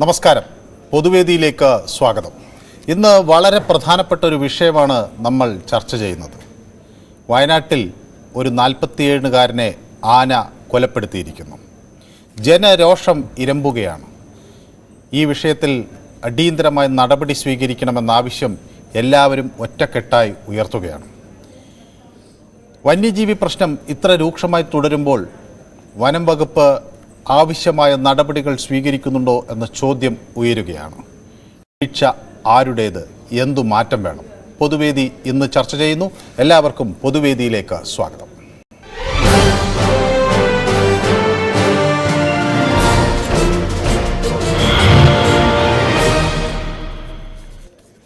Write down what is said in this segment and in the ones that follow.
നമസ്കാരം. പൊതുവേദിയിലേക്ക് സ്വാഗതം. ഇന്ന് വളരെ പ്രധാനപ്പെട്ട ഒരു വിഷയമാണ് നമ്മൾ ചർച്ച ചെയ്യുന്നത്. വയനാട്ടിൽ ഒരു നാൽപ്പത്തിയേഴുകാരനെ ആന കൊലപ്പെടുത്തിയിരിക്കുന്നു. ജനരോഷം ഇരമ്പുകയാണ്. ഈ വിഷയത്തിൽ അടിയന്തരമായ നടപടി സ്വീകരിക്കണമെന്ന ആവശ്യം എല്ലാവരും ഒറ്റക്കെട്ടായി ഉയർത്തുകയാണ്. വന്യജീവി പ്രശ്നം ഇത്ര രൂക്ഷമായി തുടരുമ്പോൾ വനം വകുപ്പ് ആവശ്യമായ നടപടികൾ സ്വീകരിക്കുന്നുണ്ടോ എന്ന ചോദ്യം ഉയരുകയാണ്. വീഴ്ച ആരുടേത്? എന്തു മാറ്റം വേണം? പൊതുവേദി ഇന്ന് ചർച്ച ചെയ്യുന്നു. എല്ലാവർക്കും പൊതുവേദിയിലേക്ക് സ്വാഗതം.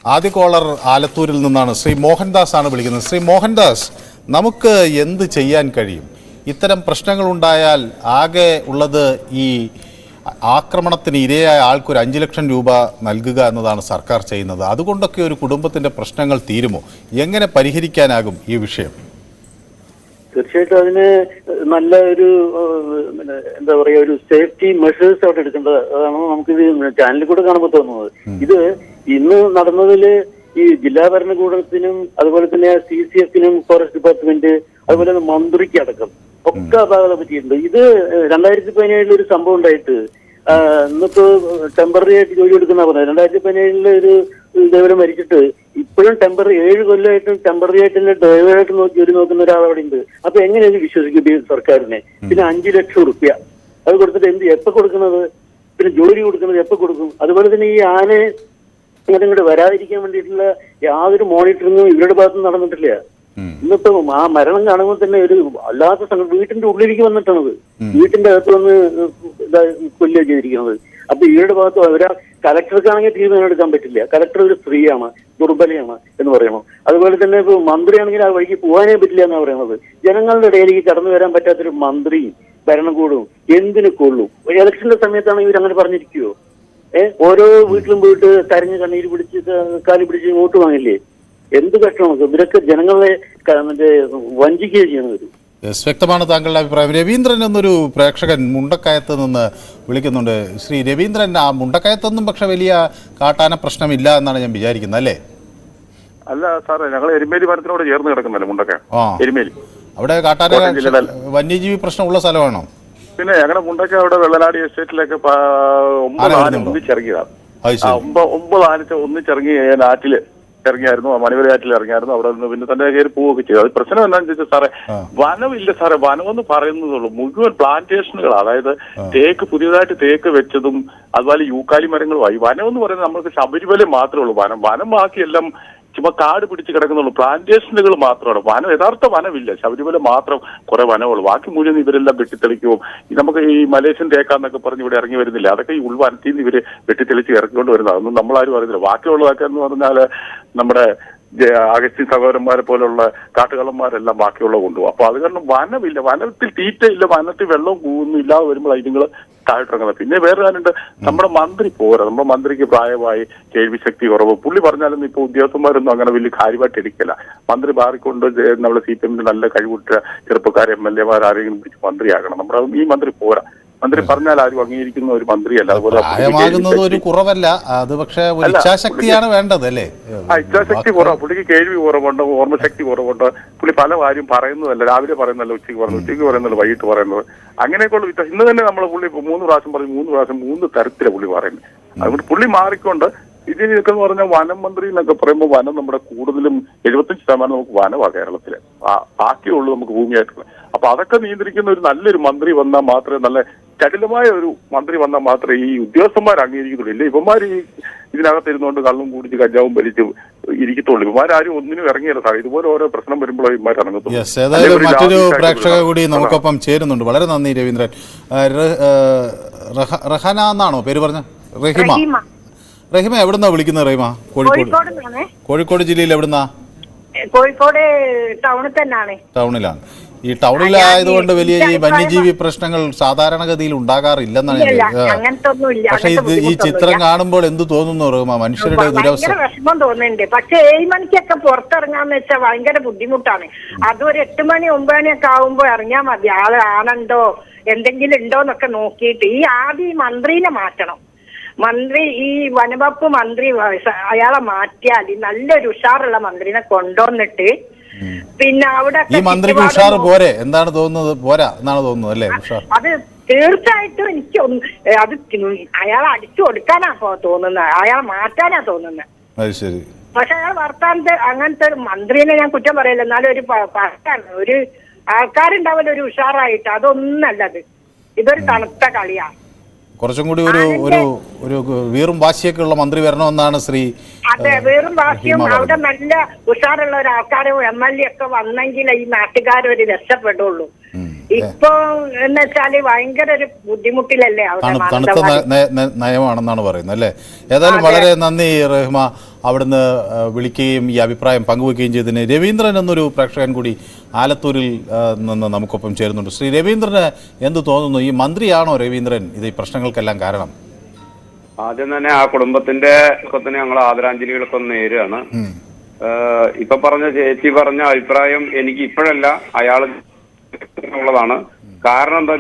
ആദ്യ കോളർ ആലത്തൂരിൽ നിന്നാണ് ശ്രീ മോഹൻദാസ് ആണ് വിളിക്കുന്നത്. ശ്രീ മോഹൻദാസ് നമുക്ക് എന്ത് ചെയ്യാൻ കഴിയും? ഇത്തരം പ്രശ്നങ്ങളുണ്ടായാൽ ആകെ ഉള്ളത് ഈ ആക്രമണത്തിന് ഇരയായ ആൾക്കൊരു അഞ്ച് ലക്ഷം രൂപ നൽകുക എന്നതാണ് സർക്കാർ ചെയ്യുന്നത്. അതുകൊണ്ടൊക്കെ ഒരു കുടുംബത്തിന്റെ പ്രശ്നങ്ങൾ തീരുമോ? എങ്ങനെ പരിഹരിക്കാനാകും ഈ വിഷയം? തീർച്ചയായിട്ടും അതിന് നല്ല ഒരു എന്താ പറയുക ഒരു സേഫ്റ്റി മെഷേഴ്സ് അവിടെ എടുക്കേണ്ടത് അതാണ് നമുക്ക് ചാനലിൽ കൂടെ കാണുമ്പോൾ തോന്നുന്നത്. ഇത് ഇന്ന് നടന്നതിൽ ഈ ജില്ലാ ഭരണകൂടത്തിനും അതുപോലെ തന്നെ സി സി എഫിനും ഫോറസ്റ്റ് ഡിപ്പാർട്ട്മെന്റ് അതുപോലെ തന്നെ മന്ത്രിക്ക് അടക്കം ഒക്കെ അപാകത പറ്റിയിട്ടുണ്ട്. ഇത് രണ്ടായിരത്തി പതിനേഴിൽ ഒരു സംഭവം ഉണ്ടായിട്ട് ഇന്നിപ്പോ ടെമ്പററി ആയിട്ട് ജോലി എടുക്കുന്ന പറഞ്ഞത്. രണ്ടായിരത്തി പതിനേഴിൽ ഒരു ഡ്രൈവറെ മരിച്ചിട്ട് ഇപ്പോഴും ടെമ്പററി ഏഴ് കൊല്ലമായിട്ടും ടെമ്പററി ആയിട്ട് തന്നെ ഡ്രൈവറായിട്ട് നോക്കി ജോലി നോക്കുന്ന ഒരാൾ അവിടെ ഉണ്ട്. അപ്പൊ എങ്ങനെയാണ് വിശ്വസിക്കും ഈ സർക്കാരിനെ? പിന്നെ അഞ്ചു ലക്ഷം റുപ്യ അത് കൊടുത്തിട്ട് എന്ത് എപ്പോ കൊടുക്കുന്നത്? പിന്നെ ജോലി കൊടുക്കുന്നത് എപ്പോ കൊടുക്കും? അതുപോലെ തന്നെ ഈ ആനെ ഇങ്ങോട്ട് ഇങ്ങോട്ട് വരാതിരിക്കാൻ വേണ്ടിയിട്ടുള്ള യാതൊരു മോണിറ്ററിങ്ങും ഇവരുടെ ഭാഗത്ത് നടന്നിട്ടില്ല. ഇന്നിപ്പോ ആ മരണം കാണുമ്പോൾ തന്നെ ഒരു അല്ലാത്ത സംഘം വീട്ടിന്റെ ഉള്ളിലേക്ക് വന്നിട്ടാണത്. വീട്ടിന്റെ അകത്ത് വന്ന് കൊല്ലുക ചെയ്തിരിക്കുന്നത്. അപ്പൊ ഈയുടെ ഭാഗത്ത് ഒരാൾ കലക്ടർക്കാണെങ്കിൽ തീരുമാനം എടുക്കാൻ പറ്റില്ല. കലക്ടർ ഒരു സ്ത്രീയാണ് ദുർബലയാണ് എന്ന് പറയണം. അതുപോലെ തന്നെ ഇപ്പൊ മന്ത്രിയാണെങ്കിൽ ആ വഴിക്ക് പോകാനേ പറ്റില്ല എന്നാണ് പറയുന്നത്. ജനങ്ങളുടെ ഇടയിലേക്ക് കടന്നു വരാൻ പറ്റാത്തൊരു മന്ത്രിയും ഭരണകൂടവും എന്തിനു കൊള്ളും? ഒരു ഇലക്ഷന്റെ സമയത്താണ് ഇവർ അങ്ങനെ പറഞ്ഞിരിക്കുവോ? ഏഹ് ഓരോ വീട്ടിലും പോയിട്ട് കരഞ്ഞ് കണ്ണീര് പിടിച്ച് കാലി പിടിച്ച് വോട്ട് വാങ്ങില്ലേ? എന്ത് കഷ്ടമാണ് ഇവരൊക്കെ ജനങ്ങളെ മറ്റേ വഞ്ചിക്കുകയും ചെയ്യുന്നവര് യെസ് വ്യക്തമാണ് താങ്കളുടെ അഭിപ്രായം. രവീന്ദ്രൻ എന്നൊരു പ്രേക്ഷകൻ മുണ്ടക്കയത്ത് നിന്ന് വിളിക്കുന്നുണ്ട്. ശ്രീ രവീന്ദ്രൻ ആ മുണ്ടക്കയത്തൊന്നും പക്ഷെ വലിയ കാട്ടാന പ്രശ്നമില്ല എന്നാണ് ഞാൻ വിചാരിക്കുന്നത് അല്ലേ? അല്ല സാറേ ഞങ്ങൾ എരുമേലി മരത്തിനോട് ചേർന്ന് കിടക്കുന്നല്ലേ മുണ്ടൊക്കെ എരുമേലി. അവിടെ കാട്ടാന വന്യജീവി പ്രശ്നമുള്ള സ്ഥലമാണോ? പിന്നെ ഞങ്ങളുടെ മുണ്ടക്ക അവിടെ വെള്ളനാടി എസ്റ്റേറ്റിലൊക്കെ ഒമ്പത് ആന? ഒന്നിച്ചിറങ്ങിയതാണ് ഒമ്പത് ആനത്തെ ഒന്നിച്ചിറങ്ങി ഞാൻ ആറ്റിൽ ഇറങ്ങിയായിരുന്നു ആ മണിവരയാറ്റിൽ ഇറങ്ങിയായിരുന്നു അവിടെ നിന്ന് പിന്നെ തന്റെ കയറി പോവുകയൊക്കെ ചെയ്തു. അത് പ്രശ്നം എന്താണെന്ന് ചോദിച്ചാൽ സാറേ. വനമില്ല സാറേ വനമെന്ന് പറയുന്നതുള്ളൂ മുഴുവൻ പ്ലാന്റേഷനുകൾ അതായത് തേക്ക് പുതിയതായിട്ട് തേക്ക് വെച്ചതും അതുപോലെ യൂക്കാലി മരങ്ങളുമായി. വനം എന്ന് പറയുന്നത് നമ്മൾക്ക് ശബരിമല മാത്രമേ ഉള്ളൂ. വനം വനം ബാക്കിയെല്ലാം ചുമ്മാ കാട് പിടിച്ച് കിടക്കുന്നുള്ളൂ. പ്ലാന്റേഷനുകൾ മാത്രമാണ്. വനം യഥാർത്ഥ വനമില്ല. ശബരിമല മാത്രം കുറെ വനമുള്ളൂ. ബാക്കി മുഴുവൻ ഇവരെല്ലാം വെട്ടിത്തെളിക്കും. നമുക്ക് ഈ മലേഷ്യൻ തേക്കാന്നൊക്കെ പറഞ്ഞ് ഇവിടെ ഇറങ്ങി വരുന്നില്ല. അതൊക്കെ ഈ ഉൾവനത്തിൽ നിന്ന് ഇവർ വെട്ടിത്തെളിച്ച് ഇറക്കിക്കൊണ്ട് വരുന്നത് അതൊന്നും നമ്മളാരും അറിയുന്നില്ല. ബാക്കിയുള്ളതൊക്കെ എന്ന് പറഞ്ഞാൽ നമ്മുടെ അഗസ്ത്യ സഹോദരന്മാരെ പോലുള്ള കാട്ടുകള്ളന്മാരെല്ലാം ബാക്കിയുള്ള കൊണ്ടുപോകും. അപ്പൊ അത് കാരണം വനമില്ല. വനത്തിൽ തീറ്റയില്ല വനത്തിൽ വെള്ളം കൂന്നും ഇല്ലാതെ വരുമ്പോൾ ഇതിങ്ങൾ താഴെട്ടിറങ്ങുന്നത് പിന്നെ വേറെ കാര്യമുണ്ട്. നമ്മുടെ മന്ത്രി പോരാ. നമ്മുടെ മന്ത്രിക്ക് പ്രായമായി കേൾവി ശക്തി കുറവ്. പുള്ളി പറഞ്ഞാലൊന്നും ഇപ്പൊ ഉദ്യോഗസ്ഥന്മാരൊന്നും അങ്ങനെ വലിയ കാര്യമായിട്ട് എടുക്കില്ല മന്ത്രി മാറിക്കൊണ്ട് നമ്മുടെ സി പി എമ്മിന്റെ നല്ല കഴിവുറ്റ ചെറുപ്പക്കാരെ എം എൽ എമാർ ആരെങ്കിലും പിടിച്ച് മന്ത്രിയാകണം. നമ്മുടെ ഈ മന്ത്രി പോരാ. മന്ത്രി പറഞ്ഞാൽ ആരും അംഗീകരിക്കുന്ന ഒരു മന്ത്രിയല്ല. അതുപോലെ പ്രായമാകുന്നത് ഒരു കുറവല്ല. അത് പക്ഷേ ഇച്ഛാശക്തിയാണ് വേണ്ടത് അല്ലേ? ആ ഇച്ഛാശക്തി കുറവ്. പുള്ളിക്ക് കേൾവി കുറവുണ്ട് ഓർമ്മശക്തി കുറവുണ്ട്. പുള്ളി പല കാര്യം പറയുന്നതല്ല. രാവിലെ പറയുന്നല്ല ഉച്ചയ്ക്ക് പറയുന്നത്. ഉച്ചയ്ക്ക് പറയുന്നത് വൈകിട്ട് പറയുന്നത്. അങ്ങനെയൊക്കെയുള്ള വ്യത്യാസം ഇന്ന് തന്നെ നമ്മൾ പുള്ളി മൂന്ന് പ്രാവശ്യം പറഞ്ഞു മൂന്ന് പ്രാവശ്യം മൂന്ന് തരത്തിലാണ് പുള്ളി പറയുന്നത്. അതുകൊണ്ട് പുള്ളി മാറിക്കൊണ്ട് ഇതിനൊക്കെ എന്ന് പറഞ്ഞാൽ വനം മന്ത്രി എന്നൊക്കെ പറയുമ്പോൾ വനം നമ്മുടെ കൂടുതലും എഴുപത്തഞ്ച് ശതമാനം നമുക്ക് വനമാണ് കേരളത്തിൽ. ബാക്കിയുള്ളൂ നമുക്ക് ഭൂമിയായിട്ടുള്ള അപ്പൊ അതൊക്കെ നിയന്ത്രിക്കുന്ന ഒരു നല്ലൊരു മന്ത്രി വന്നാൽ മാത്രമേ നല്ല ചടിലമായ ഒരു മന്ത്രി വന്നാൽ മാത്രമേ ഈ ഉദ്യോഗസ്ഥന്മാർ അംഗീകരിക്കത്തുള്ളൂ. ഇല്ല ഇവന്മാർ ഈ ഇതിനകത്ത് ഇരുന്നുകൊണ്ട് കള്ളും കുടിച്ച് കഞ്ചാവും വലിച്ച് ഇരിക്കത്തുള്ളൂ. ഇവന്മാരും ഒന്നിനും ഇറങ്ങിയില്ല സാർ ഇതുപോലെ ഓരോ പ്രശ്നം വരുമ്പോഴേ ഇവന്മാർ ഇറങ്ങത്തുള്ളൂ. മറ്റൊരു പ്രേക്ഷക കൂടി നമുക്കൊപ്പം ചേരുന്നുണ്ട്. വളരെ നന്ദി രവീന്ദ്രൻ. റഹന എന്നാണോ പേര് പറഞ്ഞ? റഹിമ. റഹീമ. എവിടുന്നാ വിളിക്കുന്നത് റഹിമ? കോഴിക്കോട്. കോഴിക്കോട് ജില്ലയിൽ എവിടുന്നാ? കോഴിക്കോട് ടൗണിൽ തന്നെയാണ് ടൗണിലാണ്. ഈ ടൗണിലായതുകൊണ്ട് വലിയ ഈ വന്യജീവി പ്രശ്നങ്ങൾ സാധാരണഗതിയിൽ ഉണ്ടാകാറില്ലെന്നാണ് പക്ഷെ ഇത് ഈ ചിത്രം കാണുമ്പോൾ എന്ത് തോന്നുന്നു റഹ്മ? മനുഷ്യരുടെ ദുരവസ്ഥ. വിഷമം തോന്നുന്നുണ്ട്. പക്ഷെ ഏഴ് മണിക്കൊക്കെ പുറത്തിറങ്ങാന്ന് വെച്ചാൽ ഭയങ്കര ബുദ്ധിമുട്ടാണ്. അതും ഒരു എട്ട് മണി ഒമ്പത് മണിയൊക്കെ ആവുമ്പോ ഇറങ്ങിയാൽ മതി. ആൾ ആണുണ്ടോ എന്തെങ്കിലും ഉണ്ടോ എന്നൊക്കെ നോക്കിയിട്ട് ഈ ആദ്യം ഈ മന്ത്രിനെ മാറ്റണം. മന്ത്രി ഈ വനവകുപ്പ് മന്ത്രി അയാളെ മാറ്റിയാൽ നല്ലൊരു ഉഷാറുള്ള മന്ത്രിനെ കൊണ്ടുവന്നിട്ട് പിന്നെ അവിടെ ഈ മന്ത്രിക്ക് ഉഷാർ പോരെ. എന്താണ് തോന്നുന്നത്? പോരാ. എന്നാണ് തോന്നുന്നത് അല്ലേ? ഉഷാർ അത് തീർച്ചയായിട്ടും എനിക്ക് അത് അയാൾ അടിച്ചു കൊടുക്കാനാ തോന്നുന്നത്. അയാൾ മാറ്റാനാ തോന്നുന്നത്. അത് ശരി. പക്ഷെ അയാൾ വർത്താനത്തെ അങ്ങനത്തെ ഒരു മന്ത്രിനെ ഞാൻ കുറ്റം പറയില്ല. എന്നാലും ഒരു പറയാണ് ഒരു ആൾക്കാരുണ്ടാവില്ല ഒരു ഉഷാറായിട്ട്. അതൊന്നല്ലത്. ഇതൊരു തണുത്ത കളിയാ കുറച്ചും കൂടി ഒരു ഒരു ഒരു വീറും വാശിയൊക്കെ ഉള്ള മന്ത്രി വരണമെന്നാണ് ശ്രീ അതെ വീറും വാശിയും അവിടെ നല്ല ഉഷാറുള്ള ഒരു ആൾക്കാരും എം എൽ എ ഒക്കെ വന്നെങ്കിൽ ഈ നാട്ടുകാരൊരു രക്ഷപ്പെടുള്ളൂ. ഇപ്പൊ എന്ന് വെച്ചാൽ ഭയങ്കര ഒരു ബുദ്ധിമുട്ടിലല്ലേ തണുത്ത നയമാണെന്നാണ് പറയുന്നത് അല്ലേ? ഏതായാലും വളരെ നന്ദി റഹ്മ. അവിടുന്ന് വിളിക്കുകയും ഈ അഭിപ്രായം പങ്കുവെക്കുകയും ചെയ്തതിന് രവീന്ദ്രൻ എന്നൊരു പ്രേക്ഷകൻ കൂടി ആലത്തൂരിൽ നിന്ന് നമുക്കൊപ്പം ചേരുന്നുണ്ട്. ശ്രീ രവീന്ദ്രന് എന്ത് തോന്നുന്നു? ഈ മന്ത്രിയാണോ രവീന്ദ്രൻ? ഇത് ഈ പ്രശ്നങ്ങൾക്കെല്ലാം കാരണം. ആദ്യം തന്നെ ആ കുടുംബത്തിന്റെ ദുഃഖത്തിന് ഞങ്ങൾ ആദരാഞ്ജലികളൊക്കെ നേരുകയാണ്. ഇപ്പൊ പറഞ്ഞ ചേച്ചി പറഞ്ഞ അഭിപ്രായം എനിക്ക് ഇപ്പോഴല്ല. അയാൾ ഉള്ളതാണ് കാരണം എന്താ.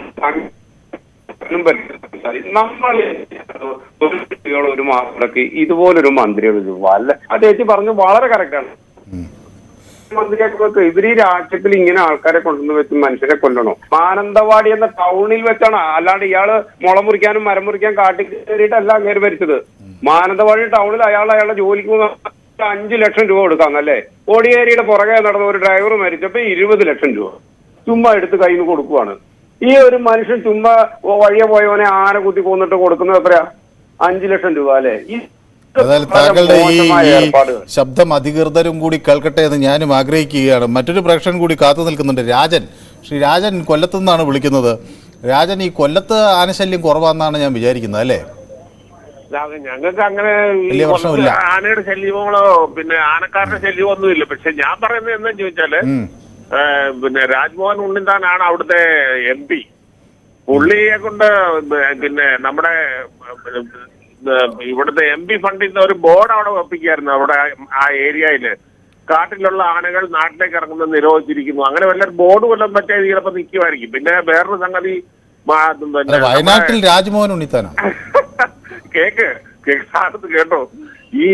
നമ്മൾ ഒരു കുട്ടികൾ ഒരു ഇതുപോലൊരു മന്ത്രിയോട് ചോദിച്ചു. വല്ല ആ ചേച്ചി പറഞ്ഞു വളരെ കറക്റ്റാണ് മന്ത്രിയൊക്കെ വെക്ക് ഇവർ ഈ രാഷ്ട്രീയത്തിൽ ഇങ്ങനെ ആൾക്കാരെ കൊണ്ടുവന്ന് വെച്ച് മനുഷ്യരെ കൊല്ലണോ? മാനന്തവാടി എന്ന ടൗണിൽ വെച്ചാണ്. അല്ലാണ്ട് ഇയാൾ മുള മുറിക്കാനും മരം മുറിക്കാൻ കാട്ടി കയറിയിട്ടല്ല അങ്ങേര് ഭരിച്ചത്. മാനന്തവാടി ടൗണിൽ അയാൾ അയാളുടെ ജോലിക്ക് അഞ്ചു ലക്ഷം രൂപ കൊടുക്കാം അല്ലേ കോടിയേരിയുടെ പുറകെ നടന്ന ഒരു ഡ്രൈവർ മരിച്ചപ്പോ ഇരുപത് ലക്ഷം രൂപ. ചുമ്മാ എടുത്ത് കയ്യിൽ നിന്ന് കൊടുക്കുവാണ്. ഈ ഒരു മനുഷ്യൻ ചുമ്മാ വഴിയെ പോയവനെ ആന കുത്തി കൊന്നിട്ട് കൊടുക്കുന്നത് എത്രയാ? അഞ്ചു ലക്ഷം രൂപ അല്ലേ? ഈ താങ്കളുടെ ഈ ശബ്ദം അധികൃതരും കൂടി കേൾക്കട്ടെ എന്ന് ഞാനും ആഗ്രഹിക്കുകയാണ്. മറ്റൊരു പ്രേക്ഷകൻ കൂടി കാത്തു നിൽക്കുന്നുണ്ട് രാജൻ. ശ്രീ രാജൻ കൊല്ലത്തു നിന്നാണ് വിളിക്കുന്നത്. രാജൻ ഈ കൊല്ലത്ത് ആനശല്യം കുറവാന്നാണ് ഞാൻ വിചാരിക്കുന്നത് അല്ലേ? ഞങ്ങൾക്ക് അങ്ങനെ വലിയ പ്രശ്നമില്ല. ആനയുടെ ശല്യമോ പിന്നെ ആനക്കാരുടെ ശല്യമോ ഒന്നുമില്ല. പക്ഷെ ഞാൻ പറയുന്നത് എന്താ ചോദിച്ചാൽ പിന്നെ രാജ്മോഹൻ ഉണ്ണിത്താനാണ് അവിടുത്തെ എം പി. പുള്ളിയെ കൊണ്ട് പിന്നെ നമ്മുടെ ഇവിടുത്തെ എം പി ഫണ്ടിൽ നിന്ന് ഒരു ബോർഡ് അവിടെ വെപ്പിക്കായിരുന്നു അവിടെ ആ ഏരിയയിൽ. കാട്ടിലുള്ള ആനകൾ നാട്ടിലേക്ക് ഇറങ്ങുന്നത് നിരോധിച്ചിരിക്കുന്നു. അങ്ങനെ വല്ല ബോർഡ് വല്ലതും മറ്റേ ചിലപ്പോ നിൽക്കുമായിരിക്കും പിന്നെ വേറൊരു സംഗതി വയനാട്ടിൽ രാജ്മോഹൻ ഉണ്ണിത്താനാണ്. കേക്ക് കേക്ക് കേട്ടോ. ഈ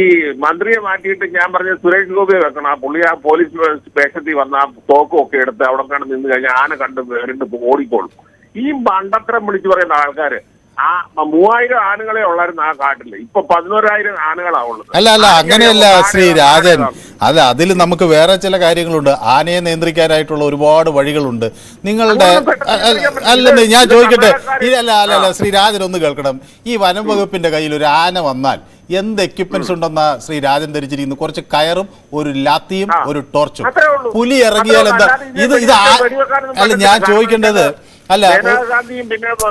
മന്ത്രിയെ മാറ്റിയിട്ട് ഞാൻ പറഞ്ഞ സുരേഷ് ഗോപിയെ വെക്കണം. ആ പുള്ളി ആ പോലീസ് സ്റ്റേഷനിൽ വന്ന ആ തോക്കും ഒക്കെ എടുത്ത് അവിടെ കണ്ട് നിന്ന് കഴിഞ്ഞാൽ ആന കണ്ട് വേറിട്ട് ഓടിക്കോളും. ഈ മണ്ടത്തരം വിളിച്ചു പറയുന്ന ആൾക്കാര് ആ മൂവായിരം ആനകളെ ഉള്ളായിരുന്നു ആ കാട്ടിൽ ഇപ്പൊ പതിനോരായിരം ആനകളാ ഉള്ളത്. അല്ല അല്ല അങ്ങനെയല്ല ശ്രീ രാജൻ. അതെ അല്ല അതിൽ നമുക്ക് വേറെ ചില കാര്യങ്ങളുണ്ട്. ആനയെ നിയന്ത്രിക്കാനായിട്ടുള്ള ഒരുപാട് വഴികളുണ്ട്. നിങ്ങളുടെ അതൊന്നും പെട്ടെന്ന് അ- അ- നിയന്ത്രിക്കാൻ പറ്റില്ല. അല്ലെന്ന് ഞാൻ ചോദിക്കട്ടെ? ഇല്ല അല്ല അല്ല അല്ല ശ്രീ രാജൻ ഒന്ന് കേൾക്കണം. ഈ വനം വകുപ്പിന്റെ കയ്യിൽ ഒരു ആന വന്നാൽ എന്ത് എക്യുപ്മെന്റ്സ് ഉണ്ടെന്ന ശ്രീ രാജൻ ധരിച്ചിരിക്കുന്നു കുറച്ച് കയറും ഒരു ലാത്തിയും ഒരു ടോർച്ചും പുലി ഇറങ്ങിയാൽ എന്താ ഇത് ഇത് അല്ല ഞാൻ ചോദിക്കേണ്ടത് അല്ല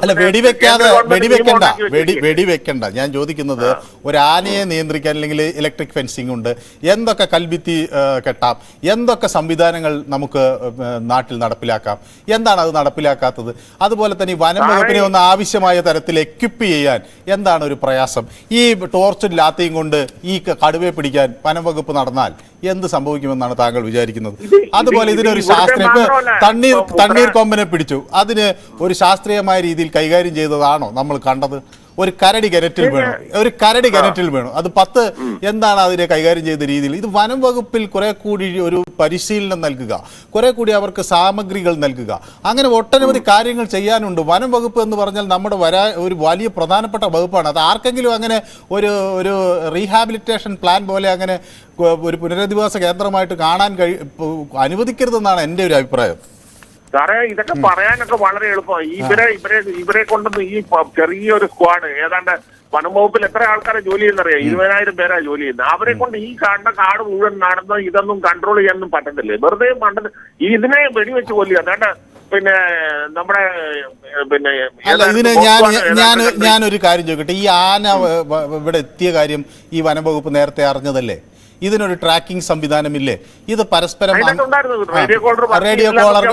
അല്ല വെടിവെക്കാതെ വെടിവെക്കണ്ട വെടി. വെടിവെക്കണ്ട. ഞാൻ ചോദിക്കുന്നത് ഒരു ആനയെ നിയന്ത്രിക്കാൻ അല്ലെങ്കിൽ ഇലക്ട്രിക് ഫെൻസിംഗ് ഉണ്ട്. എന്തൊക്കെ കൽഭിത്തി കെട്ടാം? എന്തൊക്കെ സംവിധാനങ്ങൾ നമുക്ക് നാട്ടിൽ നടപ്പിലാക്കാം? എന്താണ് അത് നടപ്പിലാക്കാത്തത്? അതുപോലെ തന്നെ വനം വകുപ്പിനെ ഒന്ന് ആവശ്യമായ തരത്തിൽ എക്യുപ്പ് ചെയ്യാൻ എന്താണ് ഒരു പ്രയാസം? ഈ ടോർച്ചും ലാത്തിയും കൊണ്ട് ഈ കടുവയെ പിടിക്കാൻ വനം വകുപ്പ് നടന്നാൽ എന്ത് സംഭവിക്കുമെന്നാണ് താങ്കൾ വിചാരിക്കുന്നത്? അതുപോലെ ഇതിനൊരു ശാസ്ത്രം തണ്ണീർ തണ്ണീർ കൊമ്പനെ പിടിച്ചു. അതിന് ഒരു ശാസ്ത്രീയമായ രീതിയിൽ കൈകാര്യം ചെയ്തതാണോ നമ്മൾ കണ്ടത്? ഒരു കരടി കിണറ്റിൽ വേണം. ഒരു കരടി കിണറ്റിൽ വേണം. അത് പത്ത് എന്താണ് അതിനെ കൈകാര്യം ചെയ്ത രീതിയിൽ? ഇത് വനം വകുപ്പിൽ കുറെ കൂടി ഒരു പരിശീലനം നൽകുക. കുറെ കൂടി അവർക്ക് സാമഗ്രികൾ നൽകുക. അങ്ങനെ ഒട്ടനവധി കാര്യങ്ങൾ ചെയ്യാനുണ്ട്. വനം വകുപ്പ് എന്ന് പറഞ്ഞാൽ നമ്മുടെ വരാ ഒരു വലിയ പ്രധാനപ്പെട്ട വകുപ്പാണ്. അത് ആർക്കെങ്കിലും അങ്ങനെ ഒരു ഒരു റീഹാബിലിറ്റേഷൻ പ്ലാൻ പോലെ അങ്ങനെ ഒരു പുനരധിവാസ കേന്ദ്രമായിട്ട് കാണാൻ കഴി അനുവദിക്കരുതെന്നാണ് എന്റെ ഒരു അഭിപ്രായം. സാറേ ഇതൊക്കെ പറയാനൊക്കെ വളരെ എളുപ്പമാണ് ഇവരെ ഇവരെ ഇവരെ കൊണ്ടൊന്ന് ഈ ചെറിയൊരു സ്ക്വാഡ് ഏതാണ്ട് വനംവകുപ്പിൽ എത്ര ആൾക്കാരെ ജോലി ചെയ്യുന്നറിയാം? ഇരുപതിനായിരം പേരാ ജോലി ചെയ്യുന്നത്. അവരെ കൊണ്ട് ഈ കാണുന്ന കാട് മുഴുവൻ നടന്ന് ഇതൊന്നും കൺട്രോൾ ചെയ്യാനൊന്നും പറ്റത്തില്ലേ? വെറുതെ മണ്ട ഇതിനെ വെടിവെച്ച് കൊല്ലുക. അതാണ്ട് പിന്നെ നമ്മുടെ പിന്നെ ഇതിന് ഞാൻ ഞാൻ ഞാനൊരു കാര്യം ചോദിക്കട്ടെ? ഈ ആന ഇവിടെ എത്തിയ കാര്യം ഈ വനംവകുപ്പ് നേരത്തെ അറിഞ്ഞതല്ലേ? ഇതിനൊരു ട്രാക്കിംഗ് സംവിധാനമില്ലേ? ഇത് പരസ്പരം റേഡിയോ കോളർ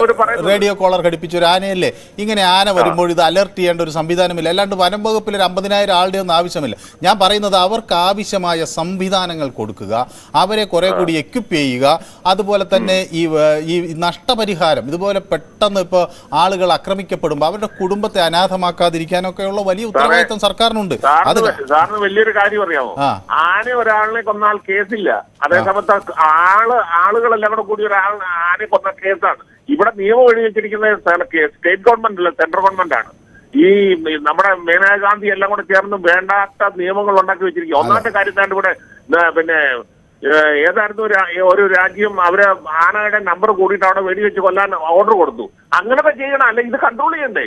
റേഡിയോ കോളർ ഘടിപ്പിച്ച ഒരു ആനയല്ലേ? ഇങ്ങനെ ആന വരുമ്പോൾ ഇത് അലർട്ട് ചെയ്യേണ്ട ഒരു സംവിധാനമില്ല. അല്ലാണ്ട് വനം വകുപ്പിൽ ഒരു അമ്പതിനായിരം ആളുടെ ഒന്നും ആവശ്യമില്ല. ഞാൻ പറയുന്നത് അവർക്ക് ആവശ്യമായ സംവിധാനങ്ങൾ കൊടുക്കുക അവരെ കുറെ കൂടി എക്യുപ്പ് ചെയ്യുക അതുപോലെ തന്നെ ഈ ഈ നഷ്ടപരിഹാരം ഇതുപോലെ പെട്ടെന്ന് ഇപ്പോൾ ആളുകൾ ആക്രമിക്കപ്പെടുമ്പോൾ അവരുടെ കുടുംബത്തെ അനാഥമാക്കാതിരിക്കാനൊക്കെയുള്ള വലിയ ഉത്തരവാദിത്വം സർക്കാരിനുണ്ട്. അത് വലിയൊരു കാര്യം അറിയാമോ. ആന ഒരാളിനെ കൊന്നാൽ കേസില്ല. അതേസമയത്ത് ആൾ ആളുകളെല്ലാം കൂടെ കൂടി ഒരാൾ ആനെ കൊന്ന കേസാണ്. ഇവിടെ നിയമം എഴുതി വെച്ചിരിക്കുന്ന സ്റ്റേറ്റ് ഗവൺമെന്റ് അല്ല സെൻട്രൽ ഗവൺമെന്റ് ആണ്. ഈ നമ്മുടെ മേനകാഗാന്ധി എല്ലാം കൂടെ ചേർന്ന് വേണ്ടാത്ത നിയമങ്ങൾ ഉണ്ടാക്കി വെച്ചിരിക്കുക ഒന്നാമത്തെ കാര്യത്താണ്ട് ഇവിടെ പിന്നെ ഏതായിരുന്നു ഒരു ഒരു രാജ്യം അവരെ ആനയുടെ നമ്പർ കൂടിയിട്ട് അവിടെ വെടിവെച്ച് കൊല്ലാൻ ഓർഡർ കൊടുത്തു. അങ്ങനൊക്കെ ചെയ്യണം. അല്ല ഇത് കൺട്രോൾ ചെയ്യണ്ടേ?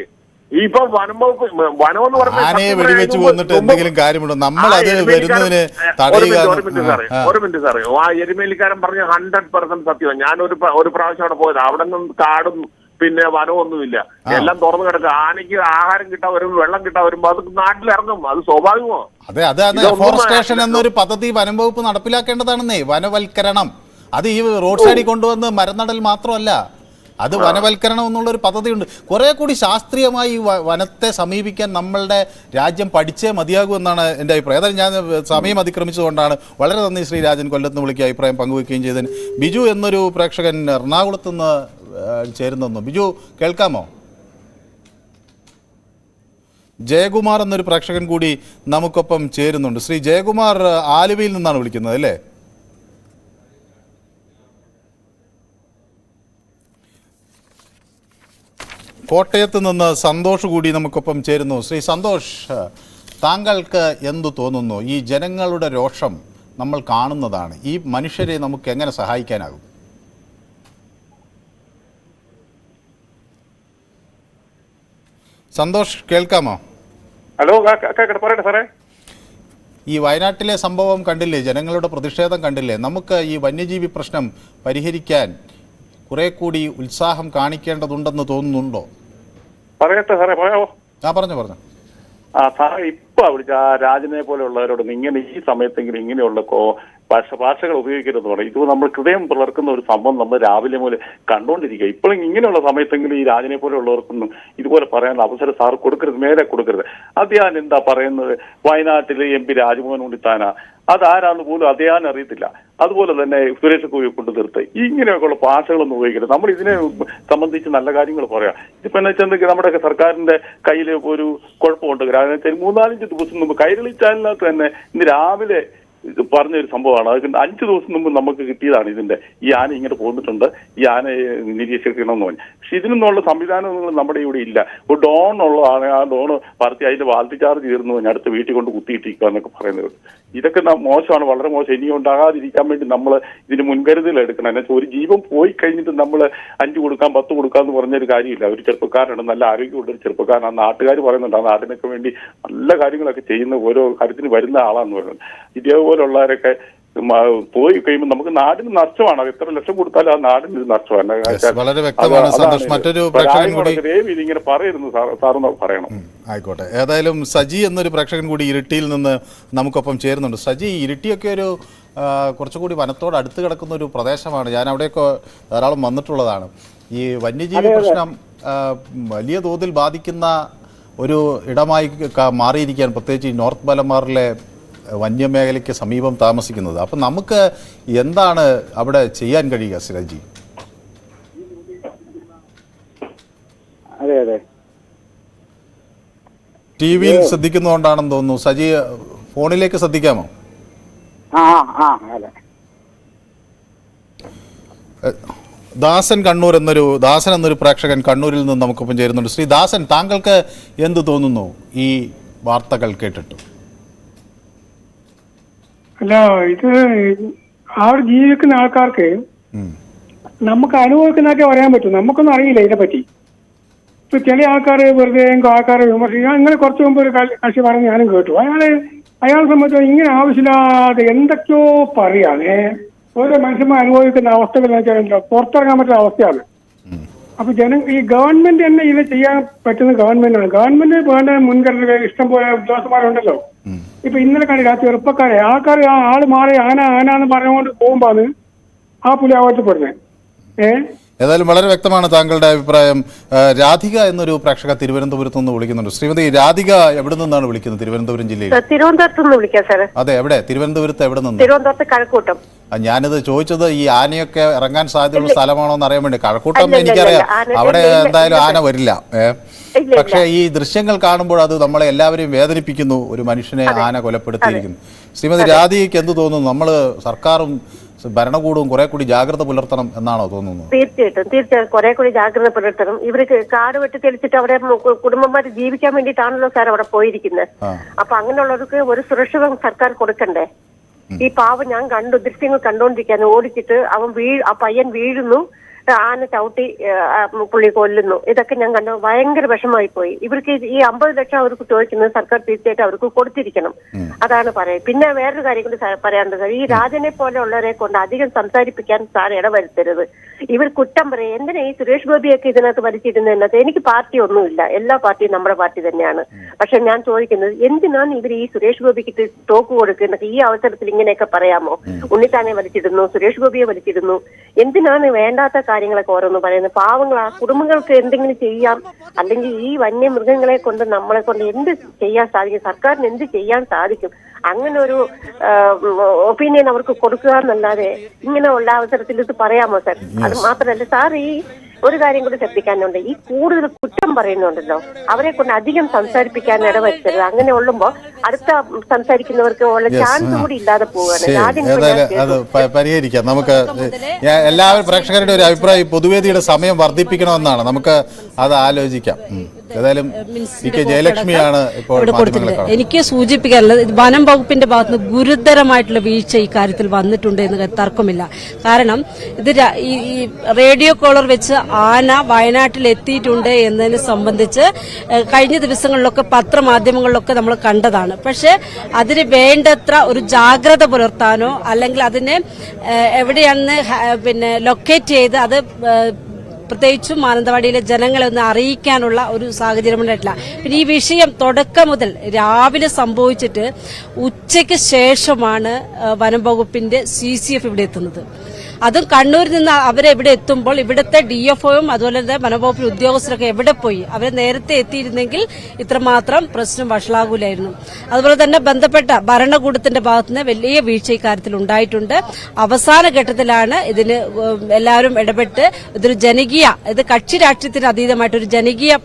ഇപ്പൊ വനം എന്ന് ആനയെ സത്യം വെടിവെച്ച് പോന്നിട്ട് കൊന്നിട്ട് എന്തെങ്കിലും കാര്യമുണ്ടോ? നമ്മൾ അത് വരുന്നതിന് തടയുക ഒരു മിനിറ്റ് സാറേ ആ, ഒരു മിനിറ്റ് സാറേ. ആ എരുമേലിക്കാരൻ പറഞ്ഞ ഹൺഡ്രഡ് പെർസെന്റ് സത്യമാണ് ഞാൻ ഒരു പ്ര- ഒരു പ്രാവശ്യം അവിടെ പോയത്. അവിടെ നിന്ന് കാടും പിന്നെ വനമൊന്നുമില്ല. എല്ലാം തുറന്നു കിടക്കുക. ആനയ്ക്ക് ആഹാരം കിട്ടാൻ വരുമ്പോൾ വെള്ളം കിട്ടാൻ വരുമ്പോ അത് നാട്ടിലിറങ്ങും. അത് സ്വാഭാവികമോ. അതെ അത് ഇതൊന്നും ഫോറസ്റ്റേഷൻ എന്നൊരു പദ്ധതി വനം വകുപ്പ് നടപ്പിലാക്കേണ്ടതാണെന്നേ. വനവൽക്കരണം. അത് ഈ റോഡ് സൈഡിൽ കൊണ്ടുവന്ന് മരം നടൽ മാത്രമല്ല. അത് വനവൽക്കരണം എന്നുള്ള എന്നുള്ളൊരു പദ്ധതിയുണ്ട്. കുറെ കൂടി ശാസ്ത്രീയമായി ഈ വനത്തെ സമീപിക്കാൻ നമ്മളുടെ രാജ്യം പഠിച്ചേ മതിയാകൂ എന്നാണ് എന്റെ അഭിപ്രായം. അതായത് ഞാൻ സമയം അതിക്രമിച്ചുകൊണ്ടാണ് വളരെ നന്ദി ശ്രീ രാജൻ കൊല്ലത്ത് വിളിക്കുക അഭിപ്രായം പങ്കുവെക്കുകയും ചെയ്തതിന്. ബിജു എന്നൊരു പ്രേക്ഷകൻ എറണാകുളത്ത് നിന്ന് ചേരുന്നു ബിജു കേൾക്കാമോ? ജയകുമാർ എന്നൊരു പ്രേക്ഷകൻ കൂടി നമുക്കൊപ്പം ചേരുന്നുണ്ട്. ശ്രീ ജയകുമാർ ആലുവയിൽ നിന്നാണ് വിളിക്കുന്നത് അല്ലേ? കോട്ടയത്ത് നിന്ന് സന്തോഷ് കൂടി നമുക്കൊപ്പം ചേരുന്നു. ശ്രീ സന്തോഷ് താങ്കൾക്ക് എന്തു തോന്നുന്നു? ഈ ജനങ്ങളുടെ രോഷം നമ്മൾ കാണുന്നതാണ്. ഈ മനുഷ്യരെ നമുക്ക് എങ്ങനെ സഹായിക്കാനാകും? സന്തോഷ് കേൾക്കാമോ? ഹലോ പറയട്ടെ സാറേ. ഈ വയനാട്ടിലെ സംഭവം കണ്ടില്ലേ? ജനങ്ങളുടെ പ്രതിഷേധം കണ്ടില്ലേ? നമുക്ക് ഈ വന്യജീവി പ്രശ്നം പരിഹരിക്കാൻ കുറെ കൂടി ഉത്സാഹം കാണിക്കേണ്ടതുണ്ടെന്ന് തോന്നുന്നുണ്ടോ? പറയട്ടെ സാറേ പറയാമോ ആ പറഞ്ഞു പറഞ്ഞു. ആ സാറേ ഇപ്പൊ വിളിച്ച ആ രാജനെ പോലെയുള്ളവരോട് ഇങ്ങനെ ഈ സമയത്തെങ്കിലും ഇങ്ങനെയുള്ള കോ ഭാഷ ഭാഷകൾ ഉപയോഗിക്കരുതെന്ന് പറയും. ഇത് നമ്മൾ ഹൃദയം പിളർക്കുന്ന ഒരു സംഭവം നമ്മൾ രാവിലെ മുതൽ കണ്ടുകൊണ്ടിരിക്കുക ഇപ്പോഴും ഇങ്ങനെയുള്ള സമയത്തെങ്കിലും ഈ രാജനെ പോലെയുള്ളവർക്കൊന്നും ഇതുപോലെ പറയാനുള്ള അവസരം സാർ കൊടുക്കരുത് മേലെ കൊടുക്കരുത്. അത് ഞാൻ എന്താ പറയുന്നത്? വയനാട്ടിലെ എം പി രാജ്മോഹൻ ഉണ്ണിത്താന. അതാരാന്ന് പോലും അദ്ദേഹം അറിയത്തില്ല. അതുപോലെ തന്നെ സുരേഷ് ഗോപി കൊണ്ട് നിർത്തി. ഇങ്ങനെയൊക്കെയുള്ള ഭാഷകളൊന്നും ഉപയോഗിക്കരുത്. നമ്മൾ ഇതിനെ സംബന്ധിച്ച് നല്ല കാര്യങ്ങൾ പറയാം. ഇതിപ്പോ എന്ന് വെച്ചാൽ നമ്മുടെ സർക്കാരിന്റെ കയ്യിൽ ഒരു കുഴപ്പമുണ്ട്. കാരണം മൂന്നാലഞ്ച് ദിവസം മുമ്പ് കൈരളി ചാനലിനകത്ത് തന്നെ ഇന്ന് രാവിലെ പറഞ്ഞൊരു സംഭവമാണ്. അത് അഞ്ചു ദിവസം മുമ്പ് നമുക്ക് കിട്ടിയതാണ് ഇതിന്റെ. ഈ ആന ഇങ്ങനെ പോന്നിട്ടുണ്ട്. ഈ ആനയെ നിരീക്ഷിക്കണമെന്ന് പറഞ്ഞു പക്ഷെ ഇതിനൊന്നുള്ള സംവിധാനങ്ങൾ നമ്മുടെ ഇവിടെ ഇല്ല. ഒരു ഡോൺ ഉള്ളതാണ്. ആ ഡോൺ പറത്തി അതിന്റെ വാൽത്തി ചാർജ് തീർന്നു കഴിഞ്ഞാൽ അടുത്ത വീട്ടിൽ കൊണ്ട് കുത്തിയിട്ടിരിക്കുക എന്നൊക്കെ പറയുന്നത് ഇതൊക്കെ മോശമാണ്. വളരെ മോശം. ഇനി ഉണ്ടാകാതിരിക്കാൻ വേണ്ടി നമ്മൾ ഇതിന് മുൻകരുതൽ എടുക്കണം. എന്നു ഒരു ജീവൻ പോയി കഴിഞ്ഞിട്ട് നമ്മൾ അഞ്ച് കൊടുക്കാം പത്ത് കൊടുക്കാം എന്ന് പറഞ്ഞൊരു കാര്യമില്ല. ഒരു ചെറുപ്പക്കാരാണ് നല്ല ആരോഗ്യമുള്ള ഒരു ചെറുപ്പക്കാരൻ ആ നാട്ടുകാർ പറയുന്നുണ്ട് ആ നാടിനൊക്കെ വേണ്ടി നല്ല കാര്യങ്ങളൊക്കെ ചെയ്യുന്ന ഓരോ കാര്യത്തിന് വരുന്ന ആളാന്ന് പറയുന്നത്. ഇതേപോലുള്ളവരൊക്കെ പോയി കഴിയുമ്പോൾ നമുക്ക് നാടിന് നഷ്ടമാണ്. അത് എത്ര ലക്ഷം കൊടുത്താലും ആ നാടിന് ഒരു നഷ്ടമാണ്. വളരെ വ്യക്തമാണ് സന്തോഷ്. മറ്റൊരു ഇത്. പ്രേക്ഷകൻ കൂടി- ഇതിങ്ങനെ പറയരുത് സാർ സാറൊന്ന് പറയണം. ആയിക്കോട്ടെ. ഏതായാലും സജി എന്നൊരു പ്രേക്ഷകൻ കൂടി ഇരിട്ടിയിൽ നിന്ന് നമുക്കൊപ്പം ചേരുന്നുണ്ട്. സജി ഇരിട്ടിയൊക്കെ ഒരു കുറച്ചുകൂടി വനത്തോട് അടുത്ത് കിടക്കുന്ന ഒരു പ്രദേശമാണ്. ഞാൻ അവിടെയൊക്കെ ധാരാളം വന്നിട്ടുള്ളതാണ്. ഈ വന്യജീവി പ്രശ്നം വലിയ തോതിൽ ബാധിക്കുന്ന ഒരു ഇടമായി മാറിയിരിക്കുകയാണ്. പ്രത്യേകിച്ച് ഈ നോർത്ത് മലബാറിലെ വന്യമേഖലയ്ക്ക് സമീപം താമസിക്കുന്നത്. അപ്പം നമുക്ക് എന്താണ് അവിടെ ചെയ്യാൻ കഴിയുക സിരജി? അതെ അതെ. ടി വിയിൽ ശ്രദ്ധിക്കുന്നതുകൊണ്ടാണെന്ന് തോന്നുന്നു. സജി ഫോണിലേക്ക് ശ്രദ്ധിക്കാമോ? ദാസൻ കണ്ണൂർ എന്നൊരു ദാസൻ എന്നൊരു പ്രേക്ഷകൻ കണ്ണൂരിൽ നിന്ന് നമുക്കൊപ്പം ചേരുന്നുണ്ട്. ശ്രീ ദാസൻ താങ്കൾക്ക് എന്ത് തോന്നുന്നു ഈ വാർത്തകൾ കേട്ടിട്ട്? അല്ല ഇത് അവിടെ ജീവിക്കുന്ന ആൾക്കാർക്ക് നമുക്ക് അനുഭവിക്കുന്നതൊക്കെ പറയാൻ പറ്റും. നമുക്കൊന്നും അറിയില്ല ഇതിനെപ്പറ്റി ഇപ്പൊ ചില ആൾക്കാർ വെറുതെ ആൾക്കാരെ വിമർശിക്കുക അങ്ങനെ കുറച്ച് മുമ്പ് ഒരു കക്ഷി പറഞ്ഞ് ഞാനും കേട്ടു. അയാൾ അയാളെ സംബന്ധിച്ച് ഇങ്ങനെ ആവശ്യമില്ലാതെ എന്തൊക്കെയോ പറയാനേ ഓരോ മനുഷ്യന്മാർ അനുഭവിക്കുന്ന അവസ്ഥകൾ എന്ന് വെച്ചാൽ പുറത്തിറങ്ങാൻ പറ്റുന്ന അവസ്ഥയാണ്. അപ്പൊ ജന ഈ ഗവൺമെന്റ് തന്നെ ഇത് ചെയ്യാൻ പറ്റുന്ന ഗവൺമെന്റാണ്. ഗവൺമെന്റ് വേണ്ട മുൻകരുതൽ ഇഷ്ടം പോലെ ഉദ്യോഗസ്ഥന്മാരുണ്ടല്ലോ. ഇപ്പൊ ഇന്നലെ കണ്ടില്ല രാത്രി ചെറുപ്പക്കാരെ ആൾക്കാർ ആ ആൾ മാറി ആന ആന എന്ന് പറഞ്ഞുകൊണ്ട് പോകുമ്പോന്ന് ആ പുലി ആവശ്യപ്പെടുന്നത് ഏഹ് ഏതായാലും വളരെ വ്യക്തമാണ് താങ്കളുടെ അഭിപ്രായം. രാധിക എന്നൊരു പ്രേക്ഷക തിരുവനന്തപുരത്ത് നിന്ന് വിളിക്കുന്നുണ്ട്. ശ്രീമതി രാധിക എവിടെ നിന്നാണ് വിളിക്കുന്നത്? തിരുവനന്തപുരം ജില്ലയിൽ? തിരുവനന്തപുരത്ത് നിന്ന് വിളിക്കാം സാറ്. അതെ എവിടെ? തിരുവനന്തപുരത്ത് എവിടെ നിന്ന്? തിരുവനന്തപുരത്ത് കഴക്കൂട്ടം. ഞാനിത് ചോദിച്ചത് ഈ ആനയൊക്കെ ഇറങ്ങാൻ സാധ്യതയുള്ള സ്ഥലമാണോ എന്ന് അറിയാൻ വേണ്ടി. കഴക്കൂട്ടം എനിക്കറിയാം. അവിടെ എന്തായാലും ആന വരില്ല. പക്ഷേ ഈ ദൃശ്യങ്ങൾ കാണുമ്പോൾ അത് നമ്മളെ എല്ലാവരെയും വേദനിപ്പിക്കുന്നു. ഒരു മനുഷ്യനെ ആന കൊലപ്പെടുത്തിയിരിക്കുന്നു. ശ്രീമതി രാധികയ്ക്ക് എന്ത് തോന്നുന്നു? നമ്മൾ സർക്കാരും ഭരണകൂടവും കുറെ കൂടി ജാഗ്രത പുലർത്തണം എന്നാണോ തോന്നുന്നത്? തീർച്ചയായിട്ടും തീർച്ചയായും കുറെ കൂടി ജാഗ്രത പുലർത്തണം. ഇവർക്ക് കാട് വെട്ടി തെളിച്ചിട്ട് അവിടെ കുടുംബന്മാർ ജീവിക്കാൻ വേണ്ടിയിട്ടാണല്ലോ സാർ അവിടെ പോയിരിക്കുന്നത്. അപ്പൊ അങ്ങനെയുള്ളവർക്ക് ഒരു സുരക്ഷിതം സർക്കാർ കൊടുക്കണ്ടേ? ഈ പാവം ഞാൻ കണ്ടു ദൃശ്യങ്ങൾ കണ്ടോണ്ടിരിക്കാൻ ഓടിച്ചിട്ട് അവൻ വീ ആ പയ്യൻ വീഴുന്നു. ആന ചവിട്ടി പുള്ളി കൊല്ലുന്നു. ഇതൊക്കെ ഞാൻ കണ്ടു ഭയങ്കര വിഷമായി പോയി. ഇവർക്ക് ഈ- അമ്പത് ലക്ഷം അവർക്ക് ചോദിക്കുന്നത് സർക്കാർ തീർച്ചയായിട്ടും അവർക്ക് കൊടുത്തിരിക്കണം. അതാണ് പറയുന്നത് പിന്നെ വേറൊരു കാര്യം കൂടി പറയാനുള്ളത്. ഈ രാജനെ പോലെയുള്ളവരെ കൊണ്ട് അധികം സംസാരിപ്പിക്കാൻ സാർ ഇടവരുത്തരുത്. ഇവർ കുറ്റം പറയും. എന്തിനാ ഈ സുരേഷ് ഗോപിയൊക്കെ ഇതിനകത്ത് വലിച്ചിരുന്നതിനകത്ത് എനിക്ക് പാർട്ടി ഒന്നുമില്ല. എല്ലാ പാർട്ടിയും നമ്മുടെ പാർട്ടി തന്നെയാണ്. പക്ഷെ ഞാൻ ചോദിക്കുന്നത് എന്തിനാണ് ഇവർ ഈ സുരേഷ് ഗോപിക്ക് ടോക്ക് തോക്ക് കൊടുക്കുന്നത് ഈ അവസരത്തിൽ ഇങ്ങനെയൊക്കെ പറയാമോ? ഉണ്ണിത്താനെ വലിച്ചിടുന്നു സുരേഷ് ഗോപിയെ വലിച്ചിടുന്നു. എന്തിനാണ് വേണ്ടാത്ത കാര്യങ്ങളൊക്കെ ഓരോന്ന് പറയുന്നത്? പാവങ്ങൾ ആ കുടുംബങ്ങൾക്ക് എന്തെങ്കിലും ചെയ്യാം. അല്ലെങ്കിൽ ഈ വന്യമൃഗങ്ങളെ കൊണ്ട് നമ്മളെ കൊണ്ട് എന്ത് ചെയ്യാൻ സാധിക്കും? സർക്കാരിന് എന്ത് ചെയ്യാൻ സാധിക്കും? അങ്ങനെ ഒരു ഒപ്പീനിയൻ അവർക്ക് കൊടുക്കുക എന്നല്ലാതെ ഇങ്ങനെ ഉള്ള അവസരത്തിൽ ഇത് പറയാമോ സാർ? അത് മാത്രമല്ല സാർ ഈ ഒരു കാര്യം കൂടി ശ്രദ്ധിക്കാനുണ്ട്. ഈ കൂടുതൽ കുറ്റം പറയുന്നുണ്ടല്ലോ. അവരെ കൊണ്ട് അധികം സംസാരിപ്പിക്കാൻ ഇടവരുത്തരുത്. അങ്ങനെ ഉള്ളുമ്പോ അടുത്ത സംസാരിക്കുന്നവർക്ക് ഉള്ള ചാൻസ് കൂടി ഇല്ലാതെ പോവുകയാണ്. അത്. പരിഹരിക്കാം. നമുക്ക് എല്ലാവരും പ്രേക്ഷകരുടെ ഒരു അഭിപ്രായം ഈ പൊതുവേദിയുടെ സമയം വർദ്ധിപ്പിക്കണമെന്നാണ്. നമുക്ക് അത് ആലോചിക്കാം. ഏതായാലും പി കെ ജയലക്ഷ്മിയാണ് ഇപ്പോൾ എനിക്ക് സൂചിപ്പിക്കാനുള്ളത് വനം വകുപ്പിന്റെ ഭാഗത്തുനിന്ന് ഗുരുതരമായിട്ടുള്ള വീഴ്ച ഈ കാര്യത്തിൽ വന്നിട്ടുണ്ട് എന്ന് തർക്കമില്ല. കാരണം ഇത് ഈ റേഡിയോ കോളർ വെച്ച് ആന വയനാട്ടിൽ എത്തിയിട്ടുണ്ട് എന്നതിനെ സംബന്ധിച്ച് കഴിഞ്ഞ ദിവസങ്ങളിലൊക്കെ പത്രമാധ്യമങ്ങളിലൊക്കെ നമ്മൾ കണ്ടതാണ്. പക്ഷെ അതിന് വേണ്ടത്ര ഒരു ജാഗ്രത പുലർത്താനോ അല്ലെങ്കിൽ അതിനെ എവിടെയാണ് എവിടെയാണെന്ന് പിന്നെ ലൊക്കേറ്റ് ചെയ്ത് അത് പ്രത്യേകിച്ചും മാനന്തവാടിയിലെ ജനങ്ങളെ ഒന്ന് അറിയിക്കാനുള്ള ഒരു സാഹചര്യം ഉണ്ടായിട്ടില്ല. പിന്നെ ഈ വിഷയം തുടക്കം മുതൽ രാവിലെ സംഭവിച്ചിട്ട് ഉച്ചയ്ക്ക് ശേഷമാണ് വനം വകുപ്പിന്റെ സി സി എഫ് ഇവിടെ എത്തുന്നത്. അതും കണ്ണൂരിൽ നിന്ന് അവരെവിടെ എത്തുമ്പോൾ ഇവിടുത്തെ ഡി എഫ്ഒയും അതുപോലെ തന്നെ വനംവകുപ്പിലെ ഉദ്യോഗസ്ഥരൊക്കെ എവിടെ പോയി? അവരെ നേരത്തെ എത്തിയിരുന്നെങ്കിൽ ഇത്രമാത്രം പ്രശ്നം വഷളാകൂലായിരുന്നു. അതുപോലെ തന്നെ ബന്ധപ്പെട്ട ഭരണകൂടത്തിന്റെ ഭാഗത്തു നിന്ന് വലിയ വീഴ്ച ഇക്കാര്യത്തിൽ ഉണ്ടായിട്ടുണ്ട്. അവസാന ഘട്ടത്തിലാണ് ഇതിന് എല്ലാവരും ഇടപെട്ട് ഇതൊരു ജനകീയ ഇത് കക്ഷി രാഷ്ട്രീയത്തിന് അതീതമായിട്ട് ഒരു ജനകീയ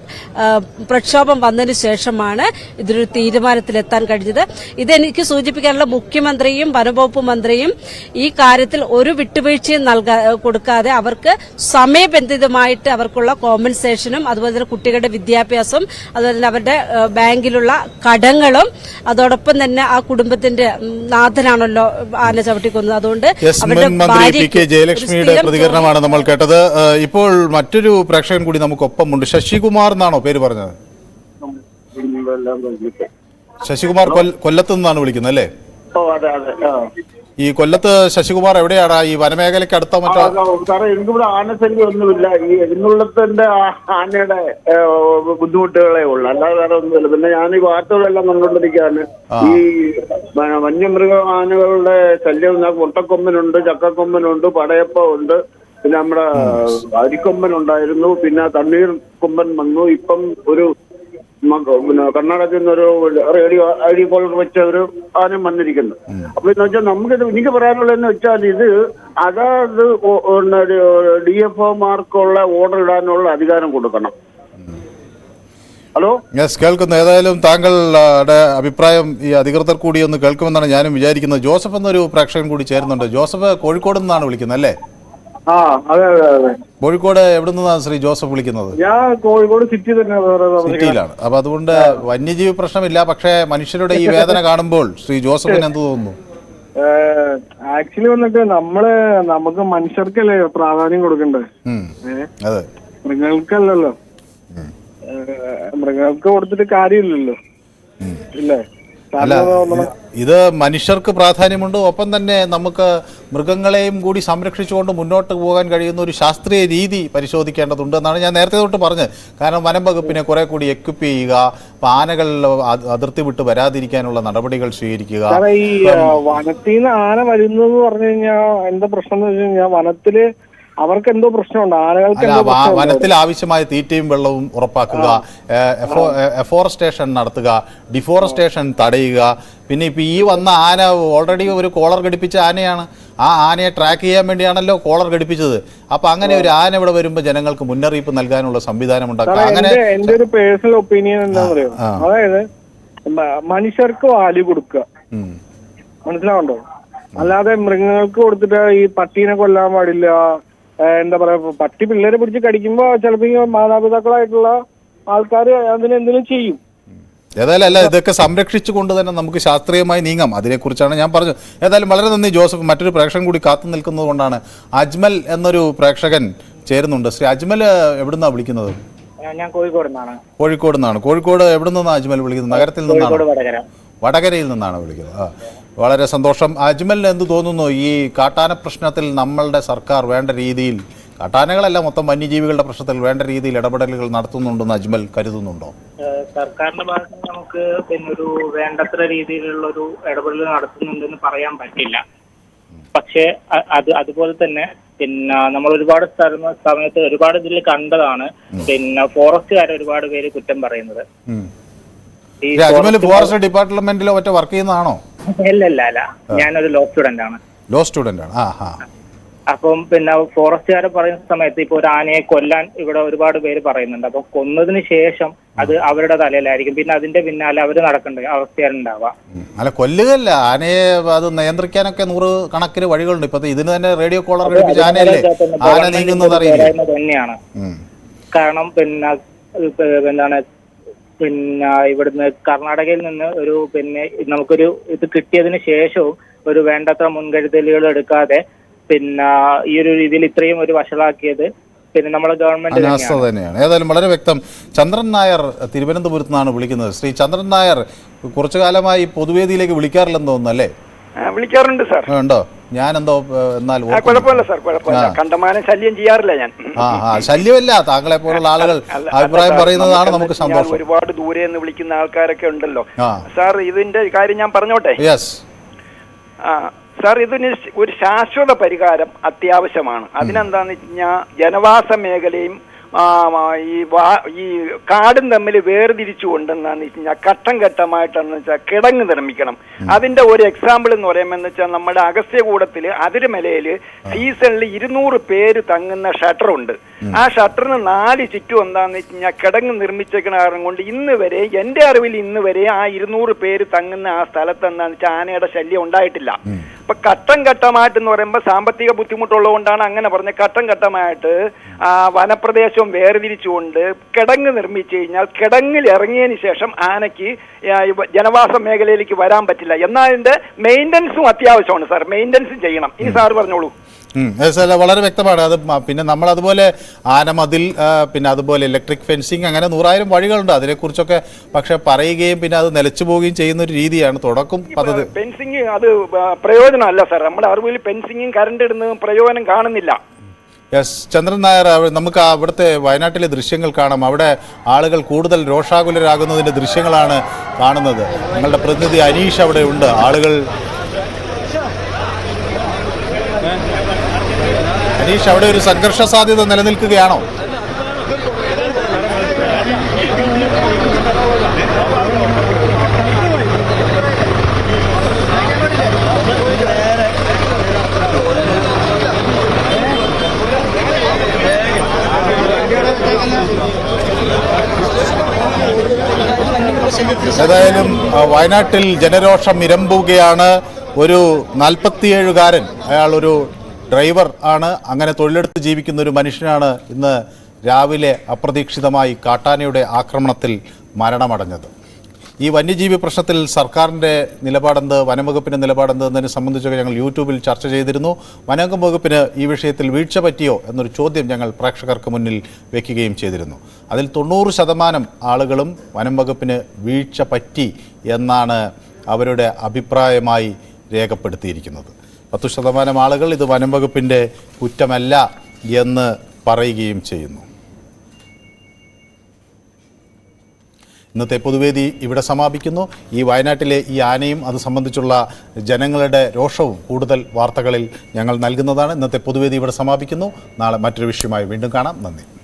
പ്രക്ഷോഭം വന്നതിന് ശേഷമാണ് ഇതൊരു തീരുമാനത്തിലെത്താൻ കഴിഞ്ഞത്. ഇതെനിക്ക് സൂചിപ്പിക്കാനുള്ള മുഖ്യമന്ത്രിയും വനംവകുപ്പ് മന്ത്രിയും ഈ കാര്യത്തിൽ ഒരു വിട്ടുവീഴ്ചയും നൽകാ കൊടുക്കാതെ അവർക്ക് സമയബന്ധിതമായിട്ട് അവർക്കുള്ള കോമ്പൻസേഷനും അതുപോലെ തന്നെ കുട്ടികളുടെ വിദ്യാഭ്യാസം അതുപോലെ തന്നെ അവരുടെ ബാങ്കിലുള്ള കടങ്ങളും അതോടൊപ്പം തന്നെ ആ കുടുംബത്തിന്റെ നാഥനാണല്ലോ ആന ചവിട്ടിക്കൊന്നത്. അതുകൊണ്ട് മന്ത്രി പി കെ ജയലക്ഷ്മിയുടെ പ്രതികരണമാണ് നമ്മൾ കേട്ടത്. ഇപ്പോൾ മറ്റൊരു പ്രേക്ഷകൻ കൂടി നമുക്കൊപ്പമുണ്ട്. ശശികുമാർ എന്നാണോ പേര് പറഞ്ഞത്? ശശികുമാർ കൊല്ലത്തുനിന്നാണ് നിന്നാണ് വിളിക്കുന്നത് അല്ലേ? ഓ അതെ അതെ. ആ. ഈ കൊല്ലത്ത് ശശികുമാർ എവിടെയാണ് ഈ വനമേഖലയ്ക്ക് അടുത്ത മറ്റോ? സാറേ എനിക്കിവിടെ ആനശല്യം ഒന്നുമില്ല. ഈ എഴുന്നള്ളത്തിന്റെ ആ- ആനയുടെ ബുദ്ധിമുട്ടുകളെ ഉള്ളൂ. അല്ലാതെ വേറെ ഒന്നുമില്ല. പിന്നെ ഞാൻ ഈ വാർത്തകളെല്ലാം കണ്ടുകൊണ്ടിരിക്കുകയാണ്. ഈ വന്യമൃഗ ആനകളുടെ ശല്യം മുട്ടക്കൊമ്പനുണ്ട് ചക്കക്കൊമ്പനുണ്ട് പടയപ്പ ഉണ്ട് പിന്നെ നമ്മുടെ അരിക്കൊമ്പൻ ഉണ്ടായിരുന്നു പിന്നെ തണ്ണീർ കൊമ്പൻ വന്നു. ഇപ്പം ഒരു പിന്നെ കർണാടകത്തിൽ നിന്നൊരു റേഡിയോ ഐ ഡി കോളർ വെച്ച ഒരു ആനം വന്നിരിക്കുന്നു. അപ്പൊ എന്ന് വെച്ചാൽ നമുക്കിത് എനിക്ക് പറയാനുള്ളതെന്ന് വെച്ചാൽ ഇത് അതാത് ഡി എഫ് ഒമാർക്കുള്ള ഓർഡർ ഇടാനുള്ള അധികാരം കൊടുക്കണം. ഹലോ? യെസ് കേൾക്കുന്നു. ഏതായാലും താങ്കളുടെ അഭിപ്രായം ഈ അധികൃതർ കൂടി ഒന്ന് കേൾക്കുമെന്നാണ് ഞാനും വിചാരിക്കുന്നത്. ജോസഫ് എന്നൊരു പ്രേക്ഷകൻ കൂടി ചേരുന്നുണ്ട്. ജോസഫ് കോഴിക്കോട് നിന്നാണ് വിളിക്കുന്നത് അല്ലേ? ആ അതെ അതെ അതെ. കോഴിക്കോട് എവിടെ നിന്നാണ് ശ്രീ ജോസഫ് വിളിക്കുന്നത്? ഞാൻ കോഴിക്കോട് സിറ്റി തന്നെ വേറെ സിറ്റിയിലാണ് അപ്പൊ അതുകൊണ്ട് വന്യജീവി പ്രശ്നമില്ല. പക്ഷേ മനുഷ്യരുടെ ഈ വേദന കാണുമ്പോൾ ശ്രീ ജോസഫിന് എന്ത് തോന്നുന്നു? ആക്ച്വലി വന്നിട്ട് നമ്മൾ നമുക്ക് മനുഷ്യർക്കല്ലേ പ്രാധാന്യം കൊടുക്കണ്ടേ? അതെ. മൃഗങ്ങൾക്കല്ലല്ലോ. മൃഗങ്ങൾക്ക് കൊടുത്തിട്ട് കാര്യമില്ലല്ലോ. ഇല്ലേ? അല്ല ഇത് മനുഷ്യർക്ക് പ്രാധാന്യമുണ്ട്. ഒപ്പം തന്നെ നമുക്ക് മൃഗങ്ങളെയും കൂടി സംരക്ഷിച്ചുകൊണ്ട് മുന്നോട്ട് പോകാൻ കഴിയുന്ന ഒരു ശാസ്ത്രീയ രീതി പരിശോധിക്കേണ്ടതുണ്ട് എന്നാണ് ഞാൻ നേരത്തെ തൊട്ട് പറഞ്ഞത്. കാരണം വനം വകുപ്പിനെ കുറെ കൂടി എക്വിപ്പ് ചെയ്യുക പാനകൾ ആനകൾ അതിർത്തി വിട്ട് വരാതിരിക്കാനുള്ള നടപടികൾ സ്വീകരിക്കുക. വനത്തിൽ നിന്ന് ആന വരുന്നത് പറഞ്ഞു കഴിഞ്ഞാൽ എന്താ പ്രശ്നം എന്ന് വെച്ച് കഴിഞ്ഞാൽ വനത്തിൽ അവർക്ക് എന്തോ പ്രശ്നമുണ്ട് ആനകൾക്ക് എന്തോ പ്രശ്നമുണ്ട്. വനത്തിൽ ആവശ്യമായ തീറ്റയും വെള്ളവും ഉറപ്പാക്കുക എഫോറസ്റ്റേഷൻ നടത്തുക ഡിഫോറസ്റ്റേഷൻ തടയുക. പിന്നെ ഇപ്പൊ ഈ വന്ന ആന ഓൾറെഡി ഒരു കോളർ ഘടിപ്പിച്ച ആനയാണ്. ആ ആനയെ ട്രാക്ക് ചെയ്യാൻ വേണ്ടിയാണല്ലോ കോളർ ഘടിപ്പിച്ചത്. അപ്പൊ അങ്ങനെ ഒരു ആന ഇവിടെ വരുമ്പോൾ ജനങ്ങൾക്ക് മുന്നറിയിപ്പ് നൽകാനുള്ള സംവിധാനം ഉണ്ടാക്കുക. അങ്ങനെ എന്റെ എന്റെ ഒരു പേഴ്സണൽ ഒപ്പീനിയൻ എന്താ പറയുക ആ. അതായത് മ- മനുഷ്യർക്ക് വാല്യൂ കൊടുക്കുക. ഉം. മനസ്സിലാവുണ്ടോ അല്ലാതെ മൃഗങ്ങൾക്ക് കൊടുത്തിട്ട് ഈ പട്ടീനെ കൊല്ലാൻ പാടില്ല എന്താ പറയാ പട്ടി പിള്ളേരെ പിടിച്ച് കടിക്കുമ്പോ ചിലപ്പോ മാതാപിതാക്കളായിട്ടുള്ള ആൾക്കാർ അതിനെന്തെങ്കിലും ചെയ്യും. ഏതായാലും അല്ല ഇതൊക്കെ സംരക്ഷിച്ചുകൊണ്ട് തന്നെ നമുക്ക് ശാസ്ത്രീയമായി നീങ്ങാം. അതിനെക്കുറിച്ചാണ് ഞാൻ പറഞ്ഞത്. ഏതായാലും വളരെ നന്ദി ജോസഫ്. മറ്റൊരു പ്രേക്ഷകൻ കൂടി കാത്തു നിൽക്കുന്നത് കൊണ്ടാണ് അജ്മൽ എന്നൊരു പ്രേക്ഷകൻ ചേരുന്നുണ്ട്. ശ്രീ അജ്മൽ എവിടുന്നാണ് വിളിക്കുന്നത്? ഞാൻ കോഴിക്കോട് നിന്നാണ്. കോഴിക്കോട് നിന്നാണ്. കോഴിക്കോട് എവിടെ നിന്നാണ് അജ്മൽ വിളിക്കുന്നത്? നഗരത്തിൽ കോഴിക്കോട് നിന്നാണ് വടകര. വടകരയിൽ നിന്നാണ് വിളിക്കുന്നത്. വളരെ സന്തോഷം. അജ്മലിന് എന്ത് തോന്നുന്നു? ഈ കാട്ടാന പ്രശ്നത്തിൽ നമ്മളുടെ സർക്കാർ വേണ്ട രീതിയിൽ കാട്ടാനകളല്ല മൊത്തം വന്യജീവികളുടെ പ്രശ്നത്തിൽ വേണ്ട രീതിയിൽ ഇടപെടലുകൾ നടത്തുന്നുണ്ടെന്ന് അജ്മൽ കരുതുന്നുണ്ടോ? സർക്കാരിന്റെ ഭാഗത്ത് നമുക്ക് പിന്നെ ഒരു വേണ്ടത്ര രീതിയിലുള്ള ഒരു ഇടപെടൽ നടത്തുന്നുണ്ടെന്ന് പറയാൻ പറ്റില്ല. പക്ഷേ അത് അതുപോലെ തന്നെ പിന്നെ നമ്മൾ ഒരുപാട് സ്ഥല സമയത്ത് ഒരുപാട് ഇതിൽ കണ്ടതാണ്. പിന്നെ ഫോറസ്റ്റുകാർ ഒരുപാട് പേര് കുറ്റം പറയുന്നത്. ഈ അജ്മൽ ഫോറസ്റ്റ് ഡിപ്പാർട്ട്മെന്റിലോ മറ്റോ വർക്ക് ചെയ്യുന്നതാണോ? ഇല്ല ഇല്ല അല്ല ഞാനൊരു ലോ സ്റ്റുഡന്റ് ആണ്. ലോ സ്റ്റുഡന്റ് ആണ്. ആ ആ. അപ്പം പിന്നെ ഫോറസ്റ്റുകാരെ പറയുന്ന സമയത്ത് ഇപ്പൊ ഒരു ആനയെ കൊല്ലാൻ ഇവിടെ ഒരുപാട് പേര് പറയുന്നുണ്ട്. അപ്പൊ കൊന്നതിന് ശേഷം അത് അവരുടെ തലയിലായിരിക്കും. പിന്നെ അതിന്റെ പിന്നാലെ അവർ നടക്കേണ്ട അവസ്ഥയാണ്. അല്ല കൊല്ലുകയല്ല. ആനയെ അത് നിയന്ത്രിക്കാനൊക്കെ നൂറ് കണക്കിന് വഴികളുണ്ട്. ഇപ്പൊ ഇതിന് തന്നെ റേഡിയോ കോളർ ഘടിപ്പിച്ച ആനയല്ലേ? ആന നീങ്ങുന്നത് അറിയില്ല? തന്നെയാണ്. കാരണം പിന്നെ എന്താണ് പിന്നെ ഇവിടുന്ന് കർണാടകയിൽ നിന്ന് ഒരു പിന്നെ നമുക്കൊരു ഇത് കിട്ടിയതിന് ശേഷവും ഒരു വേണ്ടത്ര മുൻകരുതലുകൾ എടുക്കാതെ പിന്നെ ഈ ഒരു രീതിയിൽ ഇത്രയും ഒരു വഷളാക്കിയത് പിന്നെ നമ്മുടെ ഗവൺമെന്റ് തന്നെയാണ്. ഏതായാലും വളരെ വ്യക്തം. ചന്ദ്രൻ നായർ തിരുവനന്തപുരത്ത് നിന്നാണ് വിളിക്കുന്നത്. ശ്രീ ചന്ദ്രൻ നായർ കുറച്ചു കാലമായി പൊതുവേദിയിലേക്ക് വിളിക്കാറില്ലെന്ന് തോന്നുന്നു അല്ലേ? വിളിക്കാറുണ്ട് സാർ. ഉണ്ടോ? ഞാൻ എന്തോ എന്നാൽ. കുഴപ്പമില്ല സാർ കുഴപ്പമില്ല. കണ്ടമാനം ശല്യം ചെയ്യാറില്ല ഞാൻ. ആ ആ ശല്യമല്ല. താങ്കളെ പോലുള്ള ആളുകൾ അഭിപ്രായം പറയുന്നതാണ് നമുക്ക് സന്തോഷം. ഒരുപാട് ദൂരെ നിന്ന് വിളിക്കുന്ന ആൾക്കാരൊക്കെ ഉണ്ടല്ലോ. സാർ ഇതിന്റെ കാര്യം ഞാൻ പറഞ്ഞോട്ടെ? യെസ് ആ സാർ ഇതിന് ഒരു ശാശ്വത പരിഹാരം അത്യാവശ്യമാണ്. അതിനെന്താന്ന് വെച്ച് കഴിഞ്ഞാൽ ജനവാസ മേഖലയും ഈ ഈ കാടും തമ്മിൽ വേർതിരിച്ചു കൊണ്ടെന്നാന്ന് വെച്ച് കഴിഞ്ഞാൽ ഘട്ടം ഘട്ടമായിട്ടെന്ന് വെച്ചാൽ കിടങ്ങ് നിർമ്മിക്കണം. അതിന്റെ ഒരു എക്സാമ്പിൾ എന്ന് പറയുമ്പോൾ വെച്ചാൽ നമ്മുടെ അഗസ്ത്യകൂടത്തിൽ അതിരുമലയിൽ സീസണിൽ ഇരുന്നൂറ് പേര് തങ്ങുന്ന ഷട്ടറുണ്ട്. ആ ഷട്ടറിന് നാല് ചുറ്റും എന്താന്ന് വെച്ച് കഴിഞ്ഞാൽ കിടങ്ങ് നിർമ്മിച്ചേക്കണ കാരണം കൊണ്ട് ഇന്ന് വരെ എന്റെ അറിവിൽ ഇന്ന് വരെ ആ ഇരുന്നൂറ് പേര് തങ്ങുന്ന ആ സ്ഥലത്ത് എന്താന്ന് വെച്ചാൽ ആനയുടെ ശല്യം ഉണ്ടായിട്ടില്ല. അപ്പൊ ഘട്ടം ഘട്ടമായിട്ട് എന്ന് പറയുമ്പോൾ സാമ്പത്തിക ബുദ്ധിമുട്ടുള്ളതുകൊണ്ടാണ് അങ്ങനെ പറഞ്ഞ ഘട്ടം ഘട്ടമായിട്ട് ആ വനപ്രദേശവും വേർതിരിച്ചുകൊണ്ട് കിടങ്ങ് നിർമ്മിച്ചു കഴിഞ്ഞാൽ കിടങ്ങിൽ ഇറങ്ങിയതിന് ശേഷം ആനയ്ക്ക് ജനവാസ മേഖലയിലേക്ക് വരാൻ പറ്റില്ല. എന്നാൽ അതിന്റെ മെയിന്റനൻസും അത്യാവശ്യമാണ് സാർ. മെയിന്റനൻസും ചെയ്യണം. ഇനി സാർ പറഞ്ഞോളൂ. വളരെ വ്യക്തമാണ്. അത് പിന്നെ നമ്മൾ അതുപോലെ ആനമതിൽ പിന്നെ അതുപോലെ ഇലക്ട്രിക് ഫെൻസിങ് അങ്ങനെ നൂറായിരം വഴികളുണ്ട്. അതിനെക്കുറിച്ചൊക്കെ പക്ഷെ പറയുകയും പിന്നെ അത് നിലച്ചു പോവുകയും ചെയ്യുന്ന ഒരു രീതിയാണ് തുടക്കം പദ്ധതി ഫെൻസിങ് അത് പ്രയോജനം പ്രയോജനമല്ല സാർ. നമ്മുടെ അറിവിൽ ഫെൻസിങ്ങും കറണ്ട് ഇടുന്നതും പ്രയോജനം കാണുന്നില്ല. യെസ് ചന്ദ്രൻ നായർ നമുക്ക് അവിടുത്തെ വയനാട്ടിലെ ദൃശ്യങ്ങൾ കാണാം. അവിടെ ആളുകൾ കൂടുതൽ രോഷാകുലരാകുന്നതിന്റെ ദൃശ്യങ്ങളാണ് കാണുന്നത്. ഞങ്ങളുടെ പ്രതിനിധി അനീഷ് അവിടെ ഉണ്ട്. ആളുകൾ അനീഷ് അവിടെ ഒരു സംഘർഷ സാധ്യത നിലനിൽക്കുകയാണോ? ഏതായാലും വയനാട്ടിൽ ജനരോഷം ഇരമ്പുകയാണ് ഒരു നാൽപ്പത്തിയേഴുകാരൻ. അയാൾ ഒരു ഡ്രൈവർ ആണ്. അങ്ങനെ തൊഴിലെടുത്ത് ജീവിക്കുന്ന ഒരു മനുഷ്യനാണ് ഇന്ന് രാവിലെ അപ്രതീക്ഷിതമായി കാട്ടാനയുടെ ആക്രമണത്തിൽ മരണമടഞ്ഞത്. ഈ വന്യജീവി പ്രശ്നത്തിൽ സർക്കാരിന്റെ നിലപാടെന്ത് വനംവകുപ്പിന്റെ നിലപാടെന്ത് എന്നതിനെ സംബന്ധിച്ചൊക്കെ ഞങ്ങൾ യൂട്യൂബിൽ ചർച്ച ചെയ്തിരുന്നു. വനം വകുപ്പിന് ഈ വിഷയത്തിൽ വീഴ്ച പറ്റിയോ എന്നൊരു ചോദ്യം ഞങ്ങൾ പ്രേക്ഷകർക്ക് മുന്നിൽ വെക്കുകയും ചെയ്തിരുന്നു. അതിൽ തൊണ്ണൂറ് ശതമാനം ആളുകളും വനം വകുപ്പിന് വീഴ്ച പറ്റി എന്നാണ് അവരുടെ അഭിപ്രായമായി രേഖപ്പെടുത്തിയിരിക്കുന്നത്. പത്തു ശതമാനം ആളുകൾ ഇത് വനം വകുപ്പിന്റെ കുറ്റമല്ല എന്ന് പറയുകയും ചെയ്യുന്നു. ഇന്നത്തെ പൊതുവേദി ഇവിടെ സമാപിക്കുന്നു. ഈ വയനാട്ടിലെ ഈ ആനയും അത് സംബന്ധിച്ചുള്ള ജനങ്ങളുടെ രോഷവും കൂടുതൽ വാർത്തകളിൽ ഞങ്ങൾ നൽകുന്നതാണ്. ഇന്നത്തെ പൊതുവേദി ഇവിടെ സമാപിക്കുന്നു. നാളെ മറ്റൊരു വിഷയമായി വീണ്ടും കാണാം. നന്ദി.